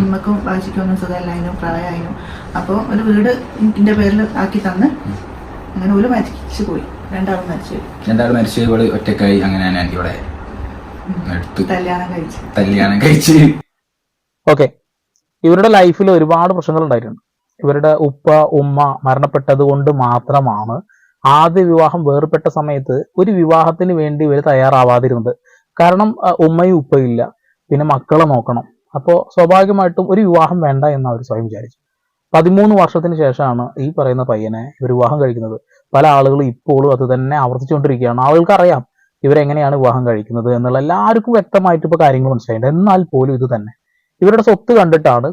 ഉമ്മക്കും വാശിക്കും ഒന്നും സുഖമില്ലായിരുന്നു പ്രായമായിരുന്നു അപ്പോൾ ഒരു വീട് എന്റെ പേരിൽ ആക്കി തന്ന് അങ്ങനെ ഒരു മരിച്ചു പോയി. രണ്ടാളും മരിച്ചു പോയി. രണ്ടാൾ മരിച്ചു ഇവൾ ഒറ്റക്കായി അങ്ങനെ ഇവിടെ കല്യാണം കഴിച്ചു. കല്യാണം കഴിച്ച്. ഓക്കെ. ഇവരുടെ ലൈഫിൽ ഒരുപാട് പ്രശ്നങ്ങൾ ഉണ്ടായിട്ടുണ്ട്. ഇവരുടെ ഉപ്പ ഉമ്മ മരണപ്പെട്ടത് കൊണ്ട് മാത്രമാണ് ആദ്യ വിവാഹം വേർപെട്ട സമയത്ത് ഒരു വിവാഹത്തിന് വേണ്ടി ഇവർ തയ്യാറാവാതിരുന്നത്. കാരണം ഉമ്മയും ഉപ്പയും ഇല്ല. പിന്നെ മക്കളെ നോക്കണം. അപ്പോൾ സ്വാഭാവികമായിട്ടും ഒരു വിവാഹം വേണ്ട എന്ന് അവർ സ്വയം വിചാരിച്ചു. പതിമൂന്ന് വർഷത്തിന് ശേഷമാണ് ഈ പറയുന്ന പയ്യനെ ഇവർ വിവാഹം കഴിക്കുന്നത്. പല ആളുകളും ഇപ്പോഴും അത് തന്നെ ആവർത്തിച്ചുകൊണ്ടിരിക്കുകയാണ്. ആളുകൾക്ക് അറിയാം ഇവരെങ്ങനെയാണ് വിവാഹം കഴിക്കുന്നത് എന്നുള്ള എല്ലാവർക്കും വ്യക്തമായിട്ട് ഇപ്പോൾ കാര്യങ്ങൾ മനസ്സിലായിട്ടുണ്ട്. എന്നാൽ പോലും ഇത് തന്നെ. ഇവരുടെ സ്വത്ത് കണ്ടിട്ടാണ്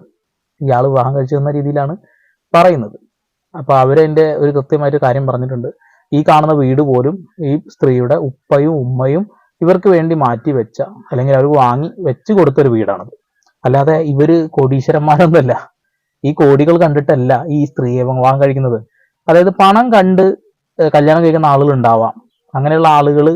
ഇയാൾ വിവാഹം കഴിച്ചതെന്ന രീതിയിലാണ് പറയുന്നത്. അപ്പൊ അവരെന്റെ ഒരു കൃത്യമായിട്ട് കാര്യം പറഞ്ഞിട്ടുണ്ട്. ഈ കാണുന്ന വീട് പോലും ഈ സ്ത്രീയുടെ ഉപ്പയും ഉമ്മയും ഇവർക്ക് വേണ്ടി മാറ്റി വെച്ച അല്ലെങ്കിൽ അവർ വാങ്ങി വെച്ച് കൊടുത്തൊരു വീടാണത്. അല്ലാതെ ഇവർ കോടീശ്വരന്മാരൊന്നുമല്ല. ഈ കോടികൾ കണ്ടിട്ടല്ല ഈ സ്ത്രീയെ വിവാഹം കഴിക്കുന്നത്. അതായത് പണം കണ്ട് കല്യാണം കഴിക്കുന്ന ആളുകൾ ഉണ്ടാവാം അങ്ങനെയുള്ള ആളുകൾ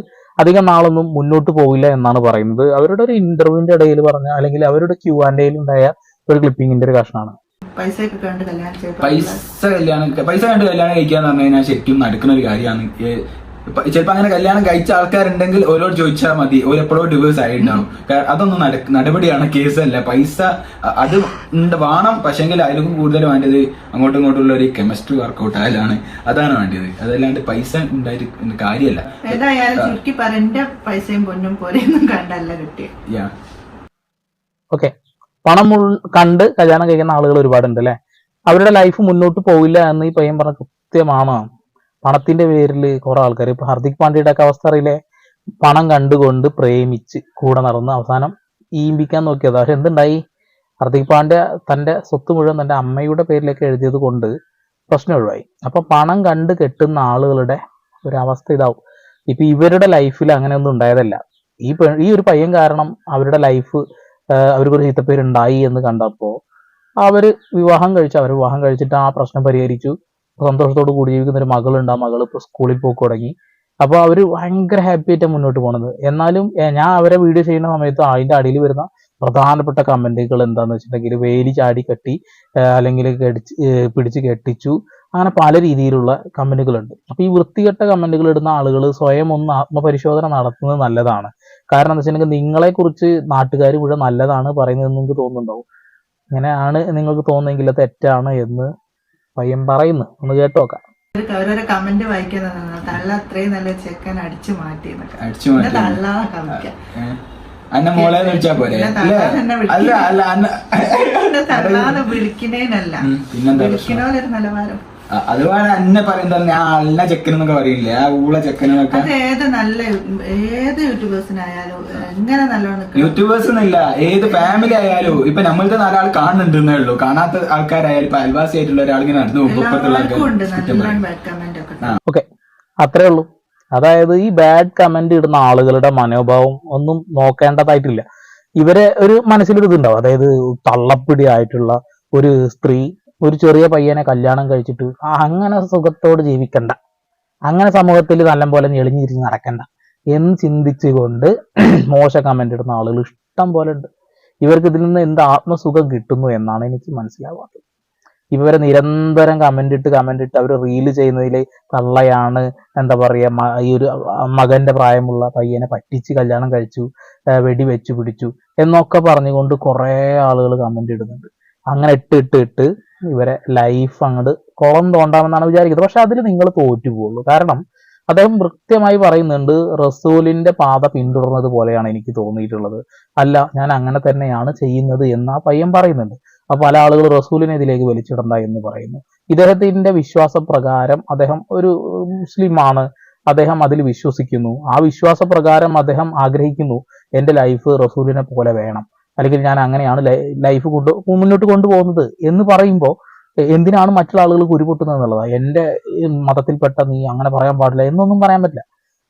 അധികം നാളൊന്നും മുന്നോട്ട് പോകില്ല എന്നാണ് പറയുന്നത്. അവരുടെ ഒരു ഇന്റർവ്യൂവിന്റെ ഇടയിൽ പറഞ്ഞ അല്ലെങ്കിൽ അവരുടെ ക്യൂ ആൻഡ് ഉണ്ടായ ഒരു ക്ലിപ്പിങ്ങിന്റെ ഒരു കഷ്ണമാണ് പൈസ കണ്ട് കല്യാണം പൈസ കല്യാണം പൈസ കണ്ട് കല്യാണം കഴിക്കാന്ന് പറഞ്ഞു കഴിഞ്ഞാൽ ശരിക്കും നടക്കുന്ന ഒരു കാര്യമാണ്. ചിലപ്പോ അങ്ങനെ കല്യാണം കഴിച്ച ആൾക്കാരുണ്ടെങ്കിൽ ഓരോട് ചോദിച്ചാൽ മതി. ഓരെപ്പോഴോ ഡിവേഴ്സ് ആയിട്ടുണ്ടാവും. അതൊന്നും നടപടിയാണ് കേസല്ല. പൈസ അത് ഉണ്ട് വേണം. പക്ഷെങ്കിൽ അതിലും കൂടുതൽ വേണ്ടത് അങ്ങോട്ടും ഇങ്ങോട്ടുള്ള ഒരു കെമിസ്ട്രി വർക്കൗട്ട് ആയാലാണ്. അതാണ് വേണ്ടത്. അതല്ലാണ്ട് പൈസ ഉണ്ടായിട്ട് കാര്യമല്ല പൈസയും പൊന്നും പോലെയൊന്നും കണ്ടല്ല ഓക്കെ പണം കണ്ട് കല്യാണം കഴിക്കുന്ന ആളുകൾ ഒരുപാടുണ്ട് അല്ലെ? അവരുടെ ലൈഫ് മുന്നോട്ട് പോവില്ല എന്ന് ഈ പയ്യൻ പറഞ്ഞ കൃത്യമാണ്. പണത്തിന്റെ പേരിൽ കുറെ ആൾക്കാർ ഇപ്പൊ ഹർദിക് പാണ്ഡ്യയുടെ ഒക്കെ അവസ്ഥ അറിയില്ലേ? പണം കണ്ടുകൊണ്ട് പ്രേമിച്ച് കൂടെ നടന്ന് അവസാനം ഈമ്പിക്കാൻ നോക്കിയത്. പക്ഷെ എന്തുണ്ടായി? ഹർദിക് പാണ്ഡ്യ തന്റെ സ്വത്ത് മുഴുവൻ തന്റെ അമ്മയുടെ പേരിലേക്ക് എഴുതിയത് കൊണ്ട് പ്രശ്നം ഒഴിവായി. അപ്പൊ പണം കണ്ട് കെട്ടുന്ന ആളുകളുടെ ഒരു അവസ്ഥ ഇതാവും. ഇപ്പൊ ഇവരുടെ ലൈഫിൽ അങ്ങനെയൊന്നും ഉണ്ടായതല്ല. ഈ പെ- ഈ ഒരു പയ്യൻ കാരണം അവരുടെ ലൈഫ് അവർക്കൊരു ചീത്തപ്പേരുണ്ടായി എന്ന് കണ്ടപ്പോൾ അവർ വിവാഹം കഴിച്ചു അവർ വിവാഹം കഴിച്ചിട്ട് ആ പ്രശ്നം പരിഹരിച്ചു. സന്തോഷത്തോടു കൂടി ജീവിക്കുന്ന ഒരു മകളുണ്ട്. ആ മകൾ ഇപ്പോൾ സ്കൂളിൽ പോക്ക് തുടങ്ങി. അപ്പോൾ അവർ ഭയങ്കര ഹാപ്പി ആയിട്ട് മുന്നോട്ട് പോണത്. എന്നാലും ഞാൻ അവരെ വീഡിയോ ചെയ്യുന്ന സമയത്ത് അതിന്റെ അടിയിൽ വരുന്ന പ്രധാനപ്പെട്ട കമന്റുകൾ എന്താന്ന് വെച്ചിട്ടുണ്ടെങ്കിൽ വേലി ചാടി കെട്ടി അല്ലെങ്കിൽ കടിച്ച് പിടിച്ച് കെട്ടിച്ചു അങ്ങനെ പല രീതിയിലുള്ള കമന്റുകളുണ്ട്. അപ്പൊ ഈ വൃത്തികെട്ട കമന്റുകൾ ഇടുന്ന ആളുകൾ സ്വയം ഒന്ന് ആത്മപരിശോധന നടത്തുന്നത് നല്ലതാണ്. കാരണം എന്താ വെച്ചിട്ടുണ്ടെങ്കിൽ നിങ്ങളെ കുറിച്ച് നാട്ടുകാർ ഇവിടെ നല്ലതാണ് പറയുന്നത് നിങ്ങൾക്ക് തോന്നുന്നുണ്ടാവും. ഇങ്ങനെയാണ് നിങ്ങൾക്ക് തോന്നുന്നെങ്കിൽ തെറ്റാണ് എന്ന് പയ്യൻ പറയുന്നു. ഒന്ന് കേട്ടോക്കാം. അവരോരോ കമന്റ് വായിക്കുന്നത് തള്ള അത്രയും നല്ല ചെക്കൻ അടിച്ചു മാറ്റി. തള്ളാതെ കമിക്കാം അന്ന മോളെ വിളിച്ചാ പോരെ? അല്ലേ? അല്ല അല്ല അന്ന തള്ളാതെ വിളിക്കണേനല്ല. വിളിക്കണോലൊരു നിലവാരം. അതുപോലെ അന്നെ പറയുന്നത് ആ അല്ല ചെക്കൻ എന്നൊക്കെ പറയില്ലേ? ആ ഊള ചെക്കനൊക്കെ അത് ഏത് നല്ല ഏത് യൂട്യൂബേഴ്സിനായാലും എങ്ങനെ നല്ലോണം യൂട്യൂബേഴ്സ് എന്നില്ല ഏത് ഫാമിലി ആയാലും ഇപ്പൊ നമ്മളുടെ നാലാൾ കാണുന്നുണ്ടെന്നേ ഉള്ളൂ. കാണാത്ത ആൾക്കാരായാലും ഇപ്പൊ അയൽവാസി ആയിട്ടുള്ള ഒരാൾ ഇങ്ങനെ നടന്നു ഒക്കെ ഓക്കെ അത്രേ ഉള്ളൂ. അതായത് ഈ ബാഡ് കമന്റ് ഇടുന്ന ആളുകളുടെ മനോഭാവം ഒന്നും നോക്കേണ്ടതായിട്ടില്ല. ഇവരെ ഒരു മനസ്സിലൊരു ഇതുണ്ടാവും അതായത് തള്ളപ്പിടി ആയിട്ടുള്ള ഒരു സ്ത്രീ ഒരു ചെറിയ പയ്യനെ കല്യാണം കഴിച്ചിട്ട് അങ്ങനെ സുഖത്തോട് ജീവിക്കണ്ട. അങ്ങനെ സമൂഹത്തിൽ നല്ലപോലെ ഞെളിഞ്ഞിരിഞ്ഞ് നടക്കണ്ട. എന്ന് ചിന്തിച്ചുകൊണ്ട് മോശ കമന്റ് ഇടുന്ന ആളുകൾ ഇഷ്ടം പോലെ ഉണ്ട്. ഇവർക്ക് ഇതിൽ നിന്ന് എന്ത് ആത്മസുഖം കിട്ടുന്നു എന്നാണ് എനിക്ക് മനസ്സിലാവാത്തത്. ഇവരെ നിരന്തരം കമന്റ് ഇട്ട് കമന്റ് ഇട്ട് അവർ റീൽ ചെയ്യുന്നതിൽ കള്ളയാണ് എന്താ പറയുക ഈ ഒരു മകന്റെ പ്രായമുള്ള പയ്യനെ പറ്റിച്ച് കല്യാണം കഴിച്ചു വെടി വെച്ചു പിടിച്ചു എന്നൊക്കെ പറഞ്ഞുകൊണ്ട് കുറേ ആളുകൾ കമന്റ് ഇടുന്നുണ്ട്. അങ്ങനെ ഇട്ട് ഇട്ട് ഇട്ട് ഇവരെ ലൈഫ് അങ്ങോട്ട് കുളം തോണ്ടാമെന്നാണ് വിചാരിക്കുന്നത്. പക്ഷെ അതിൽ നിങ്ങൾ തോറ്റു പോകുള്ളൂ കാരണം അദ്ദേഹം കൃത്യമായി പറയുന്നുണ്ട് റസൂലിന്റെ പാത പിന്തുടർന്നത് പോലെയാണ് എനിക്ക് തോന്നിയിട്ടുള്ളത്. അല്ല ഞാൻ അങ്ങനെ തന്നെയാണ് ചെയ്യുന്നത് എന്ന് ആ പയ്യൻ പറയുന്നുണ്ട്. അപ്പൊ പല ആളുകൾ റസൂലിനെ ഇതിലേക്ക് വലിച്ചിടണ്ട എന്ന് പറയുന്നു. ഇദ്ദേഹത്തിന്റെ വിശ്വാസപ്രകാരം അദ്ദേഹം ഒരു മുസ്ലിമാണ്. അദ്ദേഹം അതിൽ വിശ്വസിക്കുന്നു. ആ വിശ്വാസപ്രകാരം അദ്ദേഹം ആഗ്രഹിക്കുന്നു എന്റെ ലൈഫ് റസൂലിനെ പോലെ വേണം. അല്ലെങ്കിൽ ഞാൻ അങ്ങനെയാണ് ലൈഫ് കൊണ്ട് മുന്നോട്ട് കൊണ്ടുപോകുന്നത് എന്ന് പറയുമ്പോൾ എന്തിനാണ് മറ്റുള്ള ആളുകൾ കുരുപൊട്ടുന്നത് എന്നുള്ളതാണ് എന്റെ മതത്തിൽപ്പെട്ട നീ അങ്ങനെ പറയാൻ പാടില്ല എന്നൊന്നും പറയാൻ പറ്റില്ല.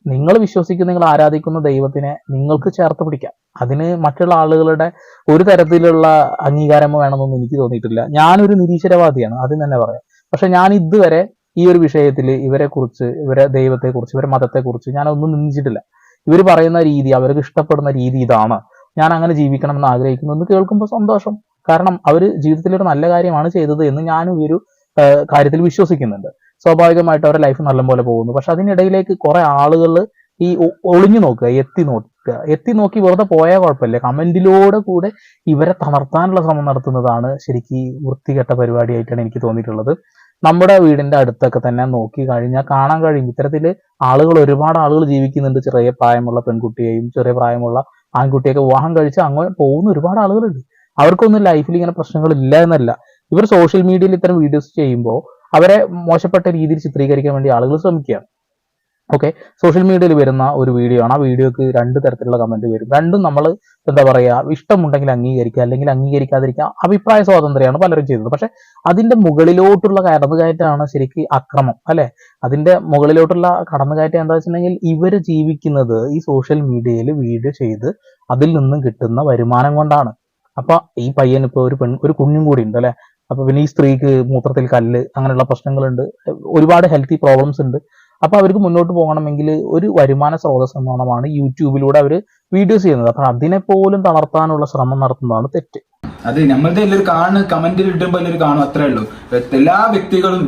നിങ്ങൾ വിശ്വസിക്കുന്ന നിങ്ങൾ ആരാധിക്കുന്ന ദൈവത്തിനെ നിങ്ങൾക്ക് ചേർത്ത് പിടിക്കാം. അതിന് മറ്റുള്ള ആളുകളുടെ ഒരു തരത്തിലുള്ള അംഗീകാരമോ വേണമെന്നൊന്നും എനിക്ക് തോന്നിയിട്ടില്ല. ഞാനൊരു നിരീശ്വരവാദിയാണ് ആദ്യം തന്നെ പറയാം. പക്ഷെ ഞാൻ ഇതുവരെ ഈ ഒരു വിഷയത്തിൽ ഇവരെ കുറിച്ച് ഇവരെ ദൈവത്തെക്കുറിച്ച് ഇവരെ മതത്തെക്കുറിച്ച് ഞാൻ ഒന്നും നിന്ദിച്ചിട്ടില്ല. ഇവർ പറയുന്ന രീതി അവർക്ക് ഇഷ്ടപ്പെടുന്ന രീതി ഇതാണ്. ഞാൻ അങ്ങനെ ജീവിക്കണം എന്ന് ആഗ്രഹിക്കുന്നു എന്ന് കേൾക്കുമ്പോൾ സന്തോഷം. കാരണം അവർ ജീവിതത്തിൽ ഒരു നല്ല കാര്യമാണ് ചെയ്തത് എന്ന് ഞാനും ഈ ഒരു കാര്യത്തിൽ വിശ്വസിക്കുന്നുണ്ട്. സ്വാഭാവികമായിട്ട് അവരുടെ ലൈഫ് നല്ലപോലെ പോകുന്നു. പക്ഷെ അതിനിടയിലേക്ക് കുറെ ആളുകൾ ഈ ഒളിഞ്ഞു നോക്കുക എത്തി നോക്കുക. എത്തി നോക്കി വെറുതെ പോയാൽ കുഴപ്പമില്ല. കമന്റിലൂടെ കൂടെ ഇവരെ തളർത്താനുള്ള ശ്രമം നടത്തുന്നതാണ് ശരിക്കും വൃത്തികെട്ട പരിപാടിയായിട്ടാണ് എനിക്ക് തോന്നിയിട്ടുള്ളത്. നമ്മുടെ വീടിന്റെ അടുത്തൊക്കെ തന്നെ നോക്കി കഴിഞ്ഞാൽ കാണാൻ കഴിയും. ഇത്തരത്തിൽ ആളുകൾ ഒരുപാട് ആളുകൾ ജീവിക്കുന്നുണ്ട്. ചെറിയ പ്രായമുള്ള പെൺകുട്ടിയെയും ചെറിയ പ്രായമുള്ള ആൺകുട്ടിയൊക്കെ വിവാഹം കഴിച്ച് അങ്ങനെ പോകുന്ന ഒരുപാട് ആളുകളുണ്ട്. അവർക്കൊന്നും ലൈഫിൽ ഇങ്ങനെ പ്രശ്നങ്ങൾ ഇല്ല എന്നല്ല. ഇവർ സോഷ്യൽ മീഡിയയിൽ ഇത്തരം വീഡിയോസ് ചെയ്യുമ്പോൾ അവരെ മോശപ്പെട്ട രീതിയിൽ ചിത്രീകരിക്കാൻ വേണ്ടി ആളുകൾ ശ്രമിക്കുകയാണ്. ഓക്കെ സോഷ്യൽ മീഡിയയിൽ വരുന്ന ഒരു വീഡിയോ ആണ്. ആ വീഡിയോക്ക് രണ്ട് തരത്തിലുള്ള കമന്റ് വരും. രണ്ടും നമ്മൾ എന്താ പറയുക ഇഷ്ടമുണ്ടെങ്കിൽ അംഗീകരിക്കുക അല്ലെങ്കിൽ അംഗീകരിക്കാതിരിക്കുക അഭിപ്രായ സ്വാതന്ത്ര്യമാണ് പലരും ചെയ്തത് പക്ഷെ അതിന്റെ മുകളിലോട്ടുള്ള കടന്നുകയറ്റമാണ് ശരിക്ക് അക്രമം അല്ലെ? അതിന്റെ മുകളിലോട്ടുള്ള കടന്നുകയറ്റം എന്താ വെച്ചിട്ടുണ്ടെങ്കിൽ ഇവർ ജീവിക്കുന്നത് ഈ സോഷ്യൽ മീഡിയയിൽ വീഡിയോ ചെയ്ത് അതിൽ നിന്നും കിട്ടുന്ന വരുമാനം കൊണ്ടാണ്. അപ്പൊ ഈ പയ്യൻ ഇപ്പൊ ഒരു പെൺ ഒരു കുഞ്ഞും കൂടി ഉണ്ട് അല്ലെ? അപ്പൊ പിന്നെ ഈ സ്ത്രീക്ക് മൂത്രത്തിൽ കല്ല് അങ്ങനെയുള്ള പ്രശ്നങ്ങളുണ്ട്. ഒരുപാട് ഹെൽത്തി പ്രോബ്ലംസ് ഉണ്ട്. അപ്പൊ അവർക്ക് മുന്നോട്ട് പോകണമെങ്കിൽ ഒരു വരുമാന സ്രോതസ് എന്നോണമാണ് യൂട്യൂബിലൂടെ അവർ വീഡിയോസ് ചെയ്യുന്നത്. അപ്പൊ അതിനെ പോലും തളർത്താനുള്ള ശ്രമം നടത്തുന്നതാണ് തെറ്റ്. അത് നമ്മളുടെ എല്ലാവരും കാണുന്ന കമന്റിൽ ഇടുമ്പോൾ എല്ലാവരും കാണും അത്രേ ഉള്ളൂ. എല്ലാ വ്യക്തികളും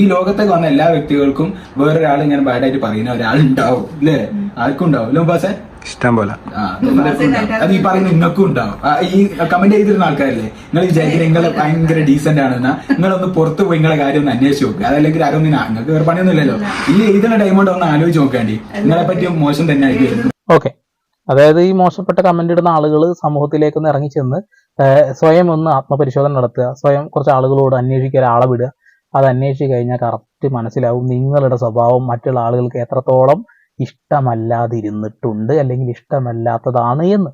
ഈ ലോകത്തേക്ക് വന്ന എല്ലാ വ്യക്തികൾക്കും വേറൊരാൾ ഇങ്ങനെ ബാഡായിട്ട് പറയുന്ന ഒരാളുണ്ടാവും അല്ലേ ആർക്കും ഉണ്ടാവും പക്ഷേ ഇഷ്ടം പോലെ. അത് ഈ പറയുന്ന നിങ്ങൾക്കും ഉണ്ടാവും ഈ കമന്റ് ചെയ്തിരുന്ന ആൾക്കാരല്ലേ? നിങ്ങൾ വിചാരിക്കുന്നത് നിങ്ങൾ ഭയങ്കര ഡീസന്റ് ആണെന്നാ. നിങ്ങളൊന്ന് പുറത്ത് പോയി നിങ്ങളെ കാര്യം ഒന്ന് അന്വേഷിച്ച് നോക്കുക അതല്ലെങ്കിൽ ആരും ഒന്നും നിങ്ങൾക്ക് വേറെ പണിയൊന്നും ഇല്ലല്ലോ. ഈ എഴുതുന്ന ടൈം കൊണ്ട് ഒന്ന് ആലോചിച്ച് നോക്കാണ്ടി നിങ്ങളെ പറ്റി മോശം തന്നെ ആയിരിക്കും. ഓക്കെ അതായത് ഈ മോശപ്പെട്ട കമന്റ് ഇടുന്ന ആളുകൾ സമൂഹത്തിലേക്ക് ഇറങ്ങി ഇറങ്ങിച്ചെന്ന് സ്വയം ഒന്ന് ആത്മപരിശോധന നടത്തുക സ്വയം കുറച്ച് ആളുകളോട് അന്വേഷിക്കുക ഒരാളെ വിടുക അത് അന്വേഷിച്ച് കഴിഞ്ഞാൽ കറക്റ്റ് മനസ്സിലാവും നിങ്ങളുടെ സ്വഭാവം മറ്റുള്ള ആളുകൾക്ക് എത്രത്തോളം ഇഷ്ടമല്ലാതിരുന്നിട്ടുണ്ട് അല്ലെങ്കിൽ ഇഷ്ടമല്ലാത്തതാണ് എന്ന്.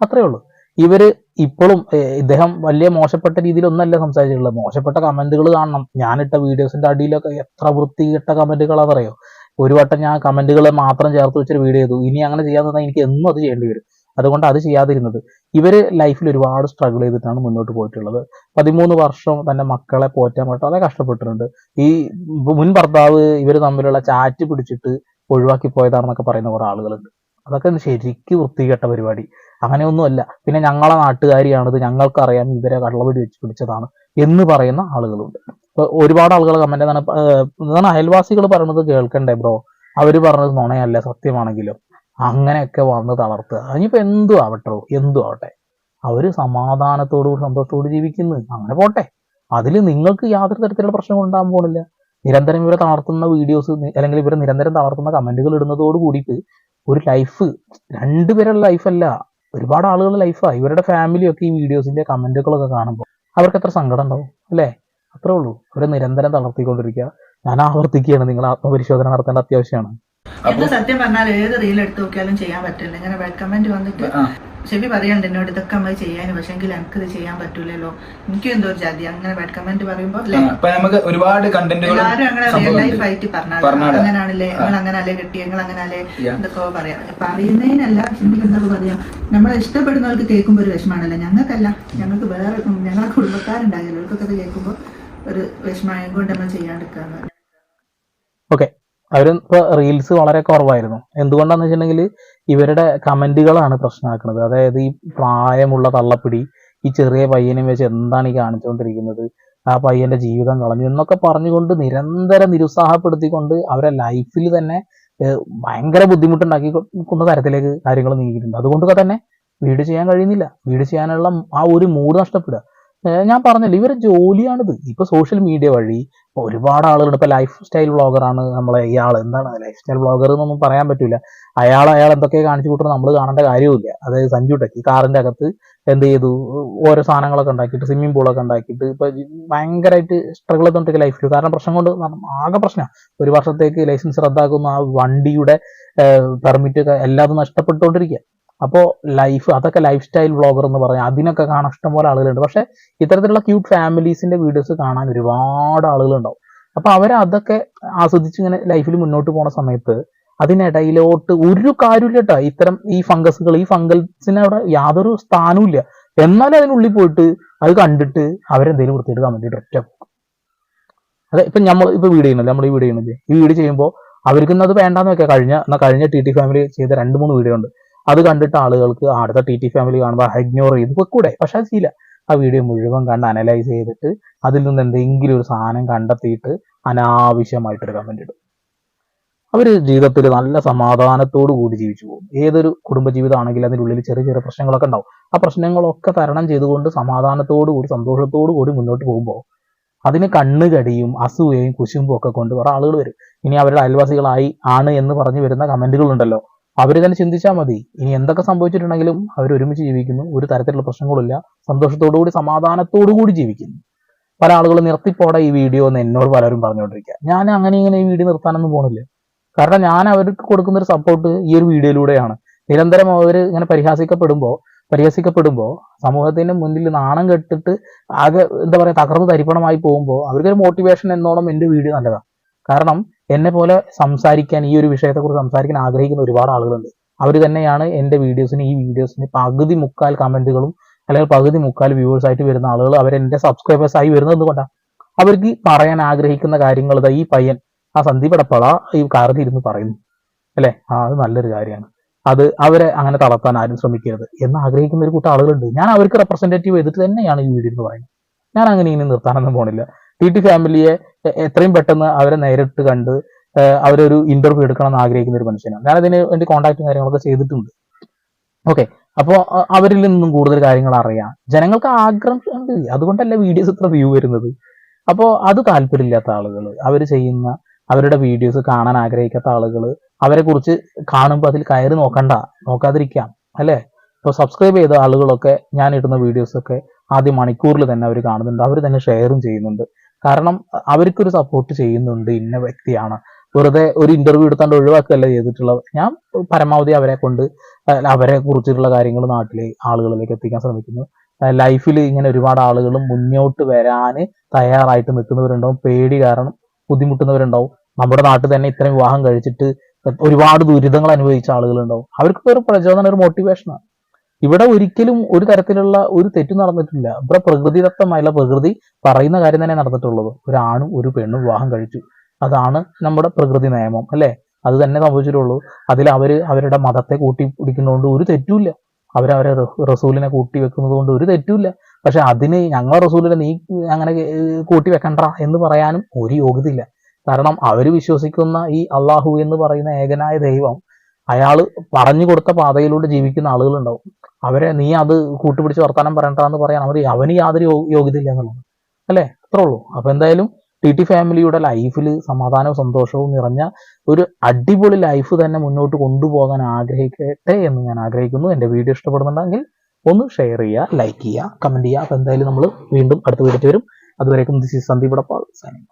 അത്രേ ഉള്ളൂ. ഇവർ ഇപ്പോഴും ഇദ്ദേഹം വലിയ മോശപ്പെട്ട രീതിയിലൊന്നല്ല സംസാരിച്ചിട്ടുള്ളത്. മോശപ്പെട്ട കമന്റുകൾ കാണണം. ഞാനിട്ട വീഡിയോസിന്റെ അടിയിലൊക്കെ എത്ര വൃത്തികെട്ട കമന്റുകളാണെന്നറിയോ ഒരു വട്ടം ഞാൻ കമന്റുകൾ മാത്രം ചേർത്ത് വെച്ചൊരു വീഡിയോ ചെയ്തു. ഇനി അങ്ങനെ ചെയ്യാൻ തന്നാൽ എനിക്ക് എന്നും അത് ചെയ്യേണ്ടി വരും. അതുകൊണ്ട് അത് ചെയ്യാതിരുന്നത്. ഇവർ ലൈഫിൽ ഒരുപാട് സ്ട്രഗിൾ ചെയ്തിട്ടാണ് മുന്നോട്ട് പോയിട്ടുള്ളത്. പതിമൂന്ന് വർഷം തന്റെ മക്കളെ പോറ്റാൻ വളരെ കഷ്ടപ്പെട്ടിട്ടുണ്ട്. ഈ മുൻ ഭർത്താവ് ഇവർ തമ്മിലുള്ള ചാറ്റ് പിടിച്ചിട്ട് ഒഴിവാക്കി പോയതാണെന്നൊക്കെ പറയുന്ന കുറെ ആളുകളുണ്ട്. അതൊക്കെ ശരിക്കും വൃത്തികെട്ട പരിപാടി. അങ്ങനെയൊന്നുമല്ല. പിന്നെ ഞങ്ങളെ നാട്ടുകാരിയാണിത്. ഞങ്ങൾക്കറിയാം ഇവരെ കള്ളവടി വെച്ച് പിടിച്ചതാണ് എന്ന് പറയുന്ന ആളുകളുണ്ട്. ഇപ്പൊ ഒരുപാട് ആളുകൾ കമന്റ് എന്താണ് അയൽവാസികൾ പറയുന്നത് കേൾക്കണ്ടേ ബ്രോ അവർ പറഞ്ഞത് നുണയല്ല സത്യമാണെങ്കിലും. അങ്ങനെയൊക്കെ വന്ന് തളർത്തുക. ഇനിയിപ്പോ എന്തു ആവട്ടെ എന്തു ആവട്ടെ? അവർ സമാധാനത്തോടു സന്തോഷത്തോട് ജീവിക്കുന്നു. അങ്ങനെ പോട്ടെ. അതിൽ നിങ്ങൾക്ക് യാതൊരു തരത്തിലുള്ള പ്രശ്നം ഉണ്ടാകാൻ പോണില്ല. നിരന്തരം ഇവരെ തളർത്തുന്ന വീഡിയോസ് അല്ലെങ്കിൽ ഇവരെ നിരന്തരം തളർത്തുന്ന കമന്റുകൾ ഇടുന്നതോട് കൂടിയിട്ട് ഒരു ലൈഫ് രണ്ടുപേരുടെ ലൈഫല്ല ഒരുപാട് ആളുകളുടെ ലൈഫാ ഇവരുടെ ഫാമിലിയൊക്കെ ഈ വീഡിയോസിന്റെ കമന്റുകളൊക്കെ കാണുമ്പോൾ അവർക്ക് എത്ര സങ്കടം ഉണ്ടാവും അല്ലേ? അത്രേ ഉള്ളൂ. അവരെ നിരന്തരം തളർത്തിക്കൊണ്ടിരിക്കുക. ഞാൻ ആവർത്തിക്കുകയാണ്. നിങ്ങൾ ആത്മപരിശോധന നടത്തേണ്ട അത്യാവശ്യമാണ്. എന്ത് സത്യം പറഞ്ഞാൽ ഏത് റീൽ എടുത്ത് നോക്കിയാലും ചെയ്യാൻ പറ്റില്ല. ഇങ്ങനെ ബാഡ് കമന്റ് വന്നിട്ട്. ഷെബി പറയണ്ട് എന്നോട് ഇതൊക്കെ നമ്മൾ ചെയ്യാൻ എനിക്ക് ഇത് ചെയ്യാൻ പറ്റൂലല്ലോ. എനിക്ക് എന്തോ ഒരു ജാതി. അങ്ങനെ ബാഡ് കമന്റ് പറയുമ്പോ അല്ലേ? അപ്പൊ നമുക്ക് ഒരുപാട് കണ്ടന്റുകൾ എല്ലാരും അങ്ങനെ റിയൽ ലൈഫ് ആയിട്ട് പറഞ്ഞാൽ. അങ്ങനാണല്ലേ? നിങ്ങൾ അങ്ങനല്ലേ കിട്ടി നിങ്ങൾ അങ്ങനെ അല്ലേ എന്തൊക്കെ പറയാം. പറയുന്നതിനല്ല എനിക്ക് എന്താ പറയാ. നമ്മളെ ഇഷ്ടപ്പെടുന്നവർക്ക് കേൾക്കുമ്പോൾ ഒരു വിഷമാണല്ലോ ഞങ്ങൾക്കല്ല. ഞങ്ങൾക്ക് വേറെ ഞങ്ങളെ കുടുംബക്കാരുണ്ടായല്ലോ അവർക്കൊക്കെ അത് കേൾക്കുമ്പോൾ ഒരു വിഷമയം കൊണ്ട് നമ്മൾ ചെയ്യാണ്ടിരിക്കാന്ന് ഓക്കെ അവർ ഇപ്പൊ റീൽസ് വളരെ കുറവായിരുന്നു. എന്തുകൊണ്ടാന്ന് വെച്ചിട്ടുണ്ടെങ്കിൽ ഇവരുടെ കമന്റുകളാണ് പ്രശ്നമാക്കുന്നത്. അതായത് ഈ പ്രായമുള്ള തള്ളപ്പിടി ഈ ചെറിയ പയ്യനെ വെച്ച് എന്താണ് ഈ കാണിച്ചുകൊണ്ടിരിക്കുന്നത്? ആ പയ്യന്റെ ജീവിതം കളഞ്ഞു എന്നൊക്കെ പറഞ്ഞുകൊണ്ട് നിരന്തരം നിരുത്സാഹപ്പെടുത്തിക്കൊണ്ട് അവരെ ലൈഫിൽ തന്നെ ഭയങ്കര ബുദ്ധിമുട്ടുണ്ടാക്കി കൊണ്ട തരത്തിലേക്ക് കാര്യങ്ങൾ നീങ്ങിയിട്ടുണ്ട്. അതുകൊണ്ടൊക്കെ തന്നെ വീട് ചെയ്യാൻ കഴിയുന്നില്ല. വീട് ചെയ്യാനുള്ള ആ ഒരു മൂഡ് നഷ്ടപ്പെടുക. ഞാൻ പറഞ്ഞല്ലോ ഇവരെ ജോലിയാണിത് ഇപ്പൊ സോഷ്യൽ മീഡിയ വഴി ഒരുപാട് ആളുകൾ ഇപ്പൊ ലൈഫ് സ്റ്റൈൽ വ്ളോഗറാണ് നമ്മളെ ഇയാൾ എന്താണ് ലൈഫ് സ്റ്റൈൽ വ്ളോഗർ എന്നൊന്നും പറയാൻ പറ്റില്ല അയാൾ അയാൾ എന്തൊക്കെ കാണിച്ചു കൂട്ടുന്നത് നമ്മൾ കാണേണ്ട കാര്യമില്ല അതായത് സഞ്ജു ടെക്കി കാറിന്റെ അകത്ത് എന്ത് ചെയ്തു? ഓരോ സാധനങ്ങളൊക്കെ ഉണ്ടാക്കിയിട്ട് സ്വിമ്മിംഗ് പൂളൊക്കെ ഉണ്ടാക്കിയിട്ട് ഇപ്പൊ ഭയങ്കരമായിട്ട് സ്ട്രഗിൾ ചെയ്തോണ്ടിരിക്കുക ലൈഫിൽ കാരണം പ്രശ്നം കൊണ്ട് ആകെ പ്രശ്നമാണ് ഒരു വർഷത്തേക്ക് ലൈസൻസ് റദ്ദാക്കുന്ന ആ വണ്ടിയുടെ പെർമിറ്റ് എല്ലാതും നഷ്ടപ്പെട്ടുകൊണ്ടിരിക്കുക അപ്പോൾ ലൈഫ് അതൊക്കെ ലൈഫ് സ്റ്റൈൽ വ്ളോഗർ എന്ന് പറയാം. അതിനൊക്കെ കാണാൻ ഇഷ്ടംപോലെ ആളുകളുണ്ട്. പക്ഷേ ഇത്തരത്തിലുള്ള ക്യൂട്ട് ഫാമിലീസിന്റെ വീഡിയോസ് കാണാൻ ഒരുപാട് ആളുകളുണ്ടാവും. അപ്പോൾ അവർ അതൊക്കെ ആസ്വദിച്ച് ഇങ്ങനെ ലൈഫിൽ മുന്നോട്ട് പോണ സമയത്ത് അതിനിടയിലോട്ട് ഒരു കാര്യമില്ല കേട്ടോ ഇത്തരം ഈ ഫംഗസുകൾ ഈ ഫംഗസിന് അവിടെ യാതൊരു സ്ഥാനവും ഇല്ല. എന്നാലും അതിനുള്ളിൽ പോയിട്ട് അത് കണ്ടിട്ട് അവരെന്തെങ്കിലും വൃത്തിയിട്ട് കമന്റ് ഇട്ട് ഒറ്റ അതെ ഇപ്പൊ നമ്മൾ ഇപ്പൊ വീട് ചെയ്യുന്നില്ല? നമ്മൾ ഈ വീട് ചെയ്യുന്നില്ലേ? ഈ വീട് ചെയ്യുമ്പോൾ അവർക്കൊന്നും അത് വേണ്ടാന്ന് വെക്കാം. കഴിഞ്ഞ കഴിഞ്ഞ ടി ടി ഫാമിലി ചെയ്ത രണ്ട് മൂന്ന് വീഡിയോ ഉണ്ട്. അത് കണ്ടിട്ട് ആളുകൾക്ക് അടുത്ത ടി ടി ഫാമിലി കാണുമ്പോൾ ഇഗ്നോർ ചെയ്ത് വെക്കൂടെ പക്ഷെ അത് ചെയ്യില്ല ആ വീഡിയോ മുഴുവൻ കണ്ട് അനലൈസ് ചെയ്തിട്ട് അതിൽ നിന്ന് എന്തെങ്കിലും ഒരു സാധനം കണ്ടെത്തിയിട്ട് അനാവശ്യമായിട്ടൊരു കമന്റ് ഇടും. അവർ ജീവിതത്തിൽ നല്ല സമാധാനത്തോടു കൂടി ജീവിച്ചു പോകും. ഏതൊരു കുടുംബജീവിതമാണെങ്കിൽ അതിനുള്ളിൽ ചെറിയ ചെറിയ പ്രശ്നങ്ങളൊക്കെ ഉണ്ടാവും. ആ പ്രശ്നങ്ങളൊക്കെ തരണം ചെയ്തുകൊണ്ട് സമാധാനത്തോടു കൂടി സന്തോഷത്തോടു കൂടി മുന്നോട്ട് പോകുമ്പോൾ അതിന് കണ്ണ് കടിയും അസൂയയും കുശുമ്പും ഒക്കെ കൊണ്ട് കുറേ ആളുകൾ വരും. ഇനി അവരുടെ അയൽവാസികളായി ആണ് എന്ന് പറഞ്ഞു വരുന്ന കമന്റുകൾ ഉണ്ടല്ലോ. അവർ തന്നെ ചിന്തിച്ചാൽ മതി. ഇനി എന്തൊക്കെ സംഭവിച്ചിട്ടുണ്ടെങ്കിലും അവർ ഒരുമിച്ച് ജീവിക്കുന്നു. ഒരു തരത്തിലുള്ള പ്രശ്നങ്ങളില്ല സന്തോഷത്തോടുകൂടി സമാധാനത്തോടുകൂടി സമാധാനത്തോടു കൂടി ജീവിക്കുന്നു. പല ആളുകളും നിർത്തിപ്പോടെ ഈ വീഡിയോ എന്ന് എന്നോട് പലരും പറഞ്ഞുകൊണ്ടിരിക്കുക ഞാൻ അങ്ങനെ ഇങ്ങനെ ഈ വീഡിയോ നിർത്താനൊന്നും പോണില്ല. കാരണം ഞാൻ അവർക്ക് കൊടുക്കുന്ന ഒരു സപ്പോർട്ട് ഈ ഒരു വീഡിയോയിലൂടെയാണ്. നിരന്തരം അവർ ഇങ്ങനെ പരിഹാസിക്കപ്പെടുമ്പോൾ പരിഹസിക്കപ്പെടുമ്പോൾ സമൂഹത്തിന് മുന്നിൽ നാണം കെട്ടിട്ട് ആകെ എന്താ പറയുക തകർന്ന് തരിപ്പണമായി പോകുമ്പോൾ അവർക്കൊരു മോട്ടിവേഷൻ എന്നോണം എന്റെ വീഡിയോ നല്ലതാണ്. കാരണം എന്നെ പോലെ സംസാരിക്കാൻ ഈ ഒരു വിഷയത്തെക്കുറിച്ച് സംസാരിക്കാൻ ആഗ്രഹിക്കുന്ന ഒരുപാട് ആളുകളുണ്ട്. അവർ തന്നെയാണ് എന്റെ വീഡിയോസിന് ഈ വീഡിയോസിന് പകുതി മുക്കാൽ കമന്റുകളും അല്ലെങ്കിൽ പകുതി മുക്കാൽ വ്യൂവേഴ്സ് ആയിട്ട് വരുന്ന ആളുകൾ അവർ എന്റെ സബ്സ്ക്രൈബേഴ്സ് ആയി വരുന്നത് എന്തുകൊണ്ടാണ് അവർക്ക് പറയാൻ ആഗ്രഹിക്കുന്ന കാര്യങ്ങൾ ഈ പയ്യൻ ആ സന്ദീപ് എടപ്പള ഈ കാറിൽ ഇരുന്ന് പറയുന്നു. അല്ലേ? ആ അത് നല്ലൊരു കാര്യമാണ്. അത് അവരെ അങ്ങനെ തളർത്താൻ ആരും ശ്രമിക്കരുത് എന്ന് ആഗ്രഹിക്കുന്ന ഒരു കൂട്ടം ആളുകളുണ്ട്. ഞാൻ അവർക്ക് റെപ്രസെന്റേറ്റീവ് ചെയ്തിട്ട് തന്നെയാണ് ഈ വീഡിയോ എന്ന് പറയുന്നത്. ഞാൻ അങ്ങനെ ഇനി നിർത്താനൊന്നും പോണില്ല. ടി ടി ഫാമിലിയെ എത്രയും പെട്ടെന്ന് അവരെ നേരിട്ട് കണ്ട് അവരൊരു ഇന്റർവ്യൂ എടുക്കണം എന്ന് ആഗ്രഹിക്കുന്ന ഒരു മനുഷ്യനാണ്. ഞാൻ അതിന് വേണ്ടി കോൺടാക്റ്റും കാര്യങ്ങളൊക്കെ ചെയ്തിട്ടുണ്ട്. ഓക്കെ അപ്പോൾ അവരിൽ നിന്നും കൂടുതൽ കാര്യങ്ങൾ അറിയാം. ജനങ്ങൾക്ക് ആഗ്രഹം അതുകൊണ്ടല്ല വീഡിയോസ് ഇത്ര വ്യൂ വരുന്നത്? അപ്പോൾ അത് താല്പര്യമില്ലാത്ത ആളുകൾ അവർ ചെയ്യുന്ന അവരുടെ വീഡിയോസ് കാണാൻ ആഗ്രഹിക്കാത്ത ആളുകൾ അവരെ കുറിച്ച് കാണുമ്പോൾ അതിൽ കയറി നോക്കണ്ട നോക്കാതിരിക്കാം അല്ലേ? ഇപ്പോൾ സബ്സ്ക്രൈബ് ചെയ്ത ആളുകളൊക്കെ ഞാൻ ഇടുന്ന വീഡിയോസൊക്കെ ആദ്യം മണിക്കൂറിൽ തന്നെ അവർ കാണുന്നുണ്ട്. അവർ തന്നെ ഷെയറും ചെയ്യുന്നുണ്ട്. കാരണം അവർക്കൊരു സപ്പോർട്ട് ചെയ്യുന്നുണ്ട് ഇന്ന വ്യക്തിയാണ്. വെറുതെ ഒരു ഇന്റർവ്യൂ എടുത്താണ്ട് ഒഴിവാക്കുകയല്ല ചെയ്തിട്ടുള്ളത്. ഞാൻ പരമാവധി അവരെ കൊണ്ട് അവരെ കുറിച്ചിട്ടുള്ള കാര്യങ്ങൾ നാട്ടിലെ ആളുകളിലേക്ക് എത്തിക്കാൻ ശ്രമിക്കുന്നു. ലൈഫിൽ ഇങ്ങനെ ഒരുപാട് ആളുകൾ മുന്നോട്ട് വരാൻ തയ്യാറായിട്ട് നിൽക്കുന്നവരുണ്ടാവും. പേടി കാരണം ബുദ്ധിമുട്ടുന്നവരുണ്ടാവും. നമ്മുടെ നാട്ടിൽ തന്നെ ഇത്രയും വിവാഹം കഴിച്ചിട്ട് ഒരുപാട് ദുരിതങ്ങൾ അനുഭവിച്ച ആളുകളുണ്ടാവും. അവർക്കൊക്കെ ഒരു പ്രചോദനം ഒരു മോട്ടിവേഷനാണ് ഇവിടെ ഒരിക്കലും ഒരു തരത്തിലുള്ള ഒരു തെറ്റും നടന്നിട്ടില്ല. ഇവിടെ പ്രകൃതിദത്തമായുള്ള പ്രകൃതി പറയുന്ന കാര്യം തന്നെ നടന്നിട്ടുള്ളത്. ഒരാണും ഒരു പെണ്ണും വിവാഹം കഴിച്ചു. അതാണ് നമ്മുടെ പ്രകൃതി നിയമം അല്ലെ? അത് തന്നെ സംഭവിച്ചിട്ടുള്ളൂ. അതിൽ അവർ അവരുടെ മതത്തെ കൂട്ടി പിടിക്കുന്നതുകൊണ്ട് ഒരു തെറ്റുമില്ല. അവരവരെ റസൂ- റസൂലിനെ കൂട്ടി വെക്കുന്നത് കൊണ്ട് ഒരു തെറ്റുമില്ല. പക്ഷെ അതിന് ഞങ്ങളെ റസൂലിനെ നീ അങ്ങനെ കൂട്ടി വെക്കണ്ട എന്ന് പറയാനും ഒരു യോഗ്യതയില്ല. കാരണം അവർ വിശ്വസിക്കുന്ന ഈ അള്ളാഹു എന്ന് പറയുന്ന ഏകനായ ദൈവം അയാൾ പറഞ്ഞു കൊടുത്ത പാതയിലൂടെ ജീവിക്കുന്ന ആളുകളുണ്ടാവും. അവരെ നീ അത് കൂട്ടുപിടിച്ച് വർത്താനം പറയണ്ടെന്ന് പറയാൻ അവർ അവന് യാതൊരു യോഗ്യത യോഗ്യതയില്ല എന്നുള്ളത്. അല്ലേ? അത്രേ ഉള്ളൂ. അപ്പൊ എന്തായാലും ടി ടി ഫാമിലിയുടെ ലൈഫിൽ സമാധാനവും സന്തോഷവും നിറഞ്ഞ ഒരു അടിപൊളി ലൈഫ് തന്നെ മുന്നോട്ട് കൊണ്ടുപോകാൻ ആഗ്രഹിക്കട്ടെ എന്ന് ഞാൻ ആഗ്രഹിക്കുന്നു. എന്റെ വീഡിയോ ഇഷ്ടപ്പെടുന്നുണ്ടെങ്കിൽ ഒന്ന് ഷെയർ ചെയ്യുക ലൈക്ക് ചെയ്യുക കമന്റ് ചെയ്യുക. അപ്പൊ എന്തായാലും നമ്മൾ വീണ്ടും അടുത്ത വീഡിയോ വരും. അതുവരേക്കും this is Sandeep Edappal signing